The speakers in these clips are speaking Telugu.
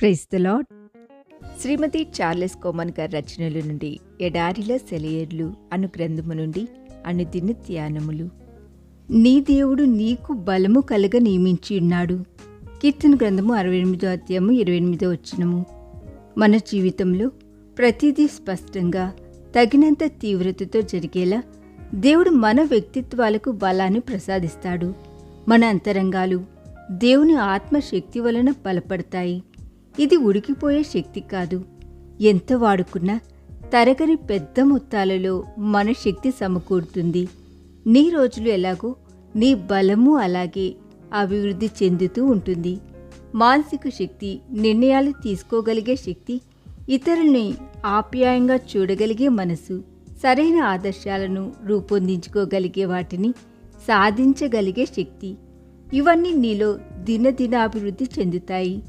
Praise the lord Shrimati Charles Cowman గారి రచనల నుండి ఎడారిలో సెలయేర్లు అను గ్రంథము నుండి అనుదిన ధ్యానములు. నీ దేవుడు నీకు బలము కలగ నియమించి ఉన్నాడు. కీర్తన గ్రంథము అరవై ఎనిమిదో అధ్యాయము ఇరవై ఎనిమిదో వచ్చినము మన జీవితంలో ప్రతిదీ స్పష్టంగా తగినంత తీవ్రతతో జరిగేలా దేవుడు మన వ్యక్తిత్వాలకు బలాన్ని ప్రసాదిస్తాడు. మన అంతరంగాలు దేవుని ఆత్మశక్తి వలన బలపడతాయి. ఇది ఉడికిపోయే శక్తి కాదు. ఎంత వాడుకున్నా తరగని పెద్ద మొత్తాలలో మన శక్తి సమకూరుతుంది. నీ రోజులు ఎలాగో నీ బలము అలాగే అభివృద్ధి చెందుతూ ఉంటుంది. మానసిక శక్తి నిర్ణయాలు తీసుకోగలిగే శక్తి ఇతరుల్ని ఆప్యాయంగా చూడగలిగే మనసు సరైన ఆదర్శాలను రూపొందించుకోగలిగే వాటిని సాధించగలిగే శక్తి. ఇవన్నీ నీలో దినదినాభివృద్ధి చెందుతాయి.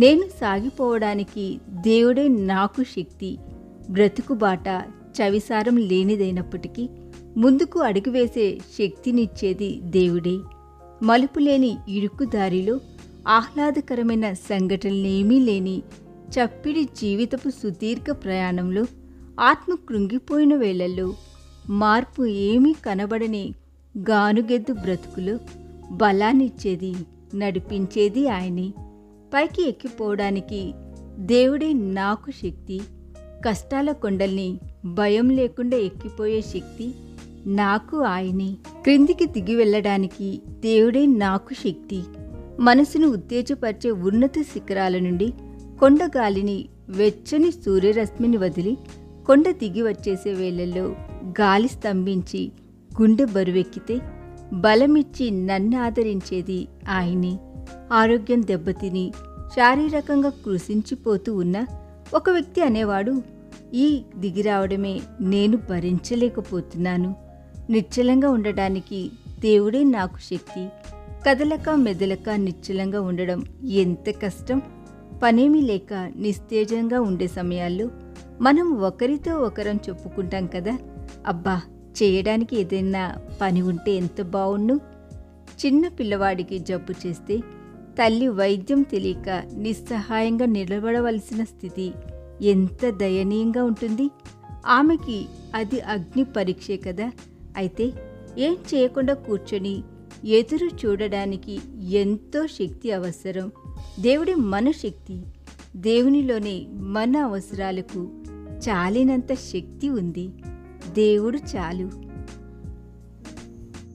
నేను సాగిపోవడానికి దేవుడే నాకు శక్తి. బ్రతుకుబాట చవిసారం లేనిదైనప్పటికీ ముందుకు అడుగు వేసే శక్తినిచ్చేది దేవుడే. మలుపు లేని ఇరుకు దారిలో ఆహ్లాదకరమైన సంఘటనలేమీ లేని చప్పిడి జీవితపు సుదీర్ఘ ప్రయాణంలో ఆత్మ కృంగిపోయిన వేళల్లో మార్పు ఏమీ కనబడని గానుగెద్దు బ్రతుకులో బలాన్నిచ్చేది నడిపించేది ఆయనే. పైకి ఎక్కిపోవడానికి దేవుడే నాకు శక్తి కష్టాల కొండల్ని భయం లేకుండా ఎక్కిపోయే శక్తి నాకు ఆయనే. క్రిందికి దిగి వెళ్ళడానికి దేవుడే నాకు శక్తి. మనసును ఉత్తేజపరిచే ఉన్నత శిఖరాల నుండి కొండ గాలిని వెచ్చని సూర్యరశ్మిని వదిలి కొండ దిగి వచ్చేసే వేళల్లో గాలి స్తంభించి గుండె బరువెక్కితే బలమిచ్చి నన్ను ఆదరించేది ఆయనే. ఆరోగ్యం దెబ్బతిని శారీరకంగా కృషించిపోతూ ఉన్న ఒక వ్యక్తి అనేవాడు ఈ దిగిరావడమే నేను భరించలేకపోతున్నాను. నిశ్చలంగా ఉండడానికి దేవుడే నాకు శక్తి. కదలక మెదలక నిశ్చలంగా ఉండడం ఎంత కష్టం? పనేమీ లేక నిస్తేజంగా ఉండే సమయాల్లో మనం ఒకరితో ఒకరం చెప్పుకుంటాం కదా. అబ్బా చేయడానికి ఏదైనా పని ఉంటే ఎంత బాగుండు చిన్న పిల్లవాడికి జబ్బు చేస్తే తల్లి వైద్యం తెలియక నిస్సహాయంగా నిలబడవలసిన స్థితి ఎంత దయనీయంగా ఉంటుంది. ఆమెకి అది అగ్ని పరీక్షే కదా. అయితే ఏం చేయకుండా కూర్చొని ఎదురు చూడడానికి ఎంతో శక్తి అవసరం. దేవుడి మన శక్తి దేవునిలోనే మన అవసరాలకు చాలినంత శక్తి ఉంది. దేవుడు చాలు.